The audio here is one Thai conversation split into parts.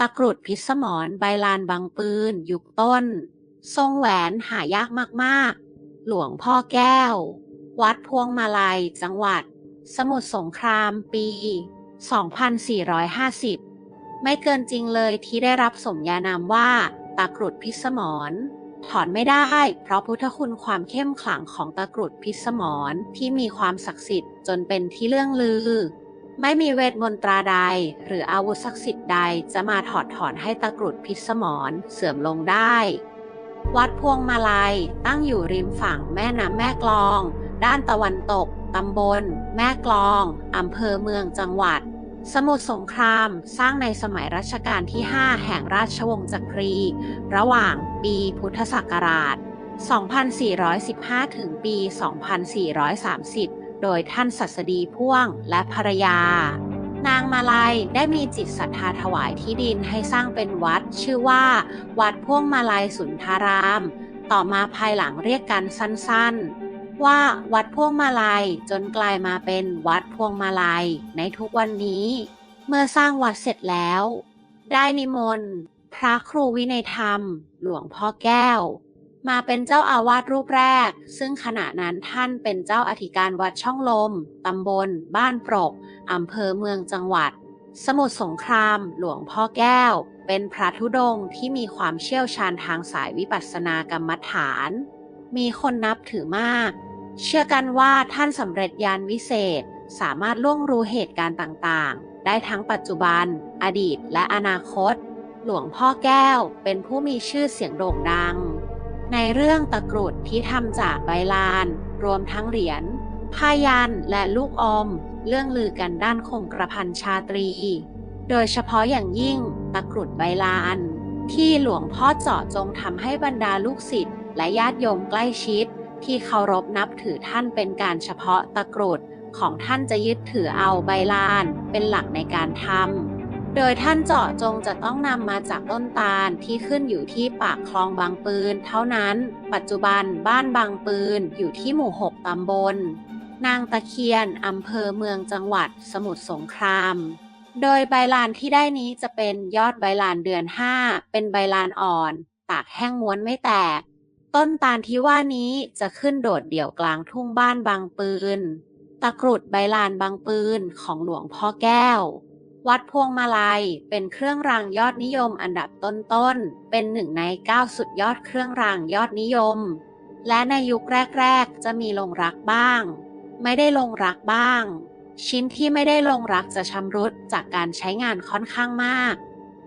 ตะกรุดพิสมรใบลานบางปืน ยุคต้น ทรงแหวนหายากมากๆ หลวงพ่อแก้ว วัดพวงมาลัย จังหวัด สมุทรสงครามปี 2450 ไม่เกินจริงเลยที่ได้รับสมญานามว่าตะกรุดพิสมรถอนไม่ได้เพราะพุทธคุณความเข้มขลังของตะกรุดพิสมรที่มีความศักดิ์สิทธิ์จนเป็นที่เรื่องลือ ไม่มีเวทมนตราใด หรืออาวุธศักดิ์สิทธิ์ใดจะมาถอดถอนให้ตะกรุดพิษสมรเสื่อมลงได้ วัดพวงมาลัยตั้งอยู่ริมฝั่งแม่น้ำแม่กลอง ด้านตะวันตก ตำบล แม่กลอง อำเภอเมืองจังหวัด สมุทรสงครามสร้างในสมัยรัชกาลที่ 5 แห่งราชวงศ์จักรี ระหว่างปีพุทธศักราช 2415 ถึงปี 2430 โดยท่านศัสดีพ่วงและภรรยา นางมาลัยได้มีจิตศรัทธาถวายที่ดินให้สร้างเป็นวัด ชื่อว่า วัดพ่วงมาลัยสุนทาราม ต่อมาภายหลังเรียกกันสั้นๆ ว่าวัดพ่วงมาลัยจนกลายมาเป็นวัดพ่วงมาลัยในทุกวันนี้ เมื่อสร้างวัดเสร็จแล้ว ได้นิมนต์พระครูวินัยธรรม หลวงพ่อแก้ว มาเป็นเจ้าอาวาสรูปแรก ซึ่งขณะนั้นท่านเป็นเจ้าอธิการวัดช่องลม ตำบล บ้านปรก อำเภอเมืองจังหวัด สมุทรสงคราม หลวงพ่อแก้ว เป็นพระธุดงค์ที่มีความเชี่ยวชาญทางสายวิปัสสนากรรมฐาน มีคนนับถือมาก เชื่อกันว่าท่านสำเร็จญาณวิเศษ สามารถล่วงรู้เหตุการณ์ต่างๆ ได้ทั้งปัจจุบัน อดีต และอนาคต หลวงพ่อแก้ว เป็นผู้มีชื่อเสียงโด่งดัง ในเรื่องตะกรุดที่ทำจากใบลาน รวมทั้งเหรียญผ้ายันและลูกอม เรื่องลือกันด้านคงกระพันชาตรี โดยเฉพาะอย่างยิ่งตะกรุดใบลาน ที่หลวงพ่อเจาะจงทำให้บรรดาลูกศิษย์และญาติโยมใกล้ชิด ที่เคารพนับถือท่านเป็นการเฉพาะตะกรุดของท่านจะยึดถือเอาใบลานเป็นหลักในการทำ โดยท่านเจาะจงจะต้องนำมาจากต้นตาลที่ขึ้นอยู่ที่ปากคลองบางปืน เท่านั้น ปัจจุบันบ้านบางปืนอยู่ที่หมู่ 6ตำบล นางตะเคียนอำเภอเมืองจังหวัดสมุทรสงคราม โดยใบลานที่ได้นี้จะเป็นยอดใบลานเดือน 5 เป็นใบลานอ่อน ตากแห้งม้วนไม่แตก ต้นตาลที่ว่านี้จะขึ้นโดดเดี่ยวกลางทุ่งบ้านบางปืน ตะกรุดใบลานบางปืนของหลวงพ่อแก้ว วัดพวงมาลัยเป็นเครื่องรางยอดนิยมอันดับต้นๆ เป็นหนึ่งใน 9 สุดยอดเครื่องรางยอดนิยม และในยุคแรก ๆ จะมีลงรักบ้าง ไม่ได้ลงรักบ้าง ชิ้นที่ไม่ได้ลงรักจะชำรุดจากการใช้งานค่อนข้างมาก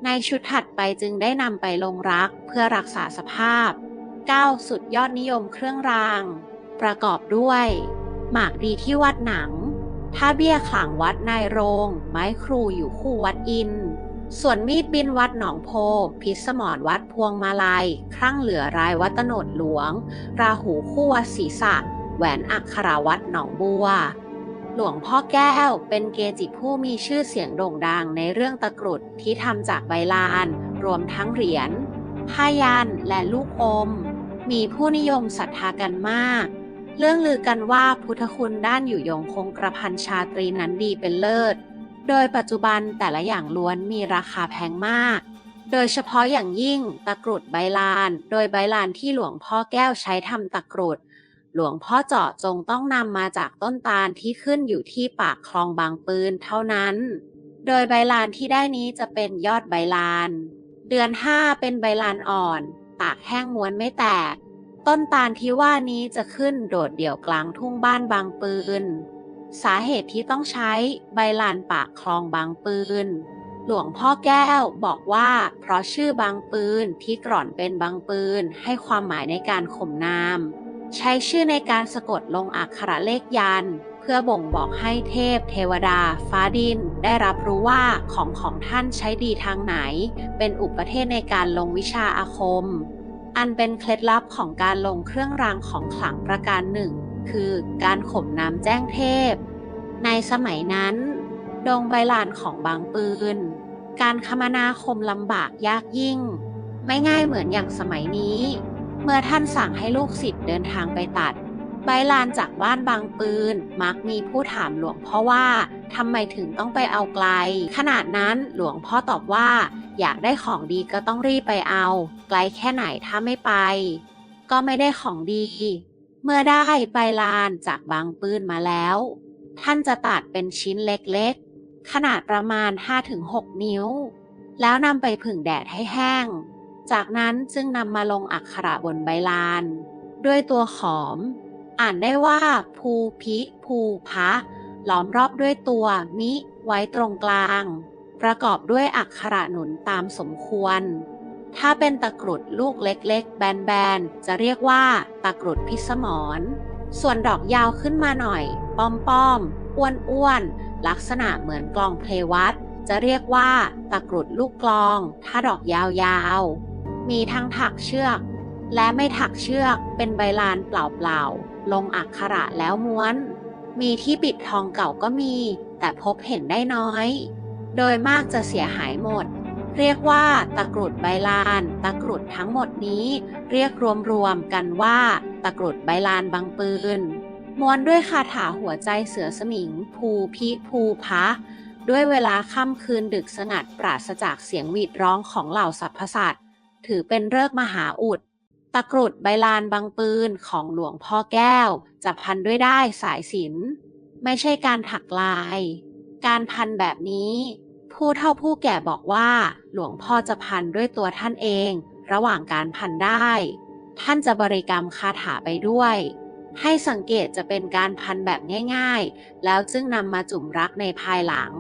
ในชุดถัดไปจึงได้นำไปลงรักเพื่อรักษาสภาพ 9 สุดยอดนิยมเครื่องราง ประกอบด้วย หมากดีที่วัดหนัง ท่าเบี้ยขลังวัดนายโรง ไม้ครูอยู่คู่วัดอิน ส่วนมีดบินวัดหนองโพ พิสมรวัดพวงมาลัย ครั่งเหลือรายวัดตโนดหลวง ราหูคู่วัดศรีษะ แหวนอักขราวัดหนองบัว หลวงพ่อแก้วเป็นเกจิผู้มีชื่อเสียงโด่งดังในเรื่องตะกรุดที่ทำจากใบลาน รวมทั้งเหรียญผ้ายันและลูกอม มีผู้นิยมศรัทธากันมาก เรื่องลือกันว่าพุทธคุณด้านอยู่ยงคงกระพันชาตรีนั้นดีเป็นเลิศ โดยปัจจุบันแต่ละอย่างล้วนมีราคาแพงมาก โดยเฉพาะอย่างยิ่งตะกรุดใบลาน โดยใบลานที่หลวงพ่อแก้วใช้ทำตะกรุด หลวงพ่อเจาะจงต้องนำมาจากต้นตาลที่ขึ้นอยู่ที่ปากคลองบางปืนเท่านั้น โดยใบลานที่ได้นี้จะเป็นยอดใบลาน เดือน5เป็นใบลานอ่อน ตากแห้งม้วนไม่แตก ต้นตาลที่ว่านี้จะขึ้นโดดเดี่ยวกลางทุ่งบ้านบางปืน สาเหตุที่ต้องใช้ใบลานปากคลองบางปืน หลวงพ่อแก้วบอกว่า เพราะชื่อบางปืนที่กร่อนเป็นบางปืน ให้ความหมายในการข่มนาม ใช้ชื่อในการสะกดลงอักขระเลขยัน เพื่อบ่งบอกให้เทพ เทวดา ฟ้าดิน ได้รับรู้ว่าของของท่านใช้ดีทางไหน เป็นอุปเทศในการลงวิชาอาคม อันเป็นเคล็ดลับของการลงเครื่องรางของขลังประการหนึ่ง คือการข่มน้ำแจ้งเทพ ในสมัยนั้น ดงใบลานของบางปืน การคมนาคมลำบากยากยิ่ง ไม่ง่ายเหมือนอย่างสมัยนี้ เมื่อท่านสั่งให้ลูกศิษย์เดินทางไปตัด ใบลานจากบ้านบางปืน มักมีผู้ถามหลวงพ่อว่าทำไมถึงต้องไปเอาไกล ขนาดนั้นหลวงพ่อตอบว่า อยากได้ของดีก็ต้องรีบไปเอา ไกลแค่ไหนถ้าไม่ไป ก็ไม่ได้ของดี เมื่อได้ใบลานจากบางปืนมาแล้ว ท่านจะตัดเป็นชิ้นเล็กๆ ขนาดประมาณ 5-6 นิ้ว แล้วนำไปผึ่งแดดให้แห้ง จากนั้นจึงนำมาลงอักขระบนใบลาน ด้วยตัวขอม อ่านได้ว่า ภูพิภูพะล้อมรอบด้วยตัว มิ ไว้ตรงกลาง ประกอบด้วยอักขระหนุนตามสมควร ถ้าเป็นตะกรุดลูกเล็กๆ แบนๆ จะเรียกว่า ตะกรุดพิสมร ส่วนดอกยาวขึ้นมาหน่อย ป้อมๆ อ้วนๆ ลักษณะเหมือนกลองเพลวัตจะเรียกว่า ตะกรุดลูกกลอง ถ้าดอกยาวๆ มีทั้งถักเชือก และไม่ถักเชือกเป็นใบลานเปล่าๆ ลงอักขระแล้วม้วน มีที่ปิดทองเก่าก็มี แต่พบเห็นได้น้อย โดยมากจะเสียหายหมด เรียกว่าตะกรุดใบลาน ตะกรุดทั้งหมดนี้ เรียกรวมๆกันว่า ตะกรุดใบลานบางปืนม้วนด้วยคาถาหัวใจเสือสมิง ภูพิภูพะ ด้วยเวลาค่ำคืนดึกสงัดปราศจากเสียงหวีดร้องของเหล่าสรรพสัตว์ ถือเป็นเลิกมหาอุด ตะกรุดใบลานบางปืนของหลวงพ่อแก้ว จะพันด้วยได้สายสิญจนไม่ใช่การถักลาย การพันแบบนี้ ผู้เฒ่าผู้แก่บอกว่า หลวงพ่อจะพันด้วยตัวท่านเอง ระหว่างการพันได้ ท่านจะบริกรรมคาถาไปด้วย ให้สังเกตจะเป็นการพันแบบง่าย ๆ แล้วจึงนำมาจุ่มรักในภายหลัง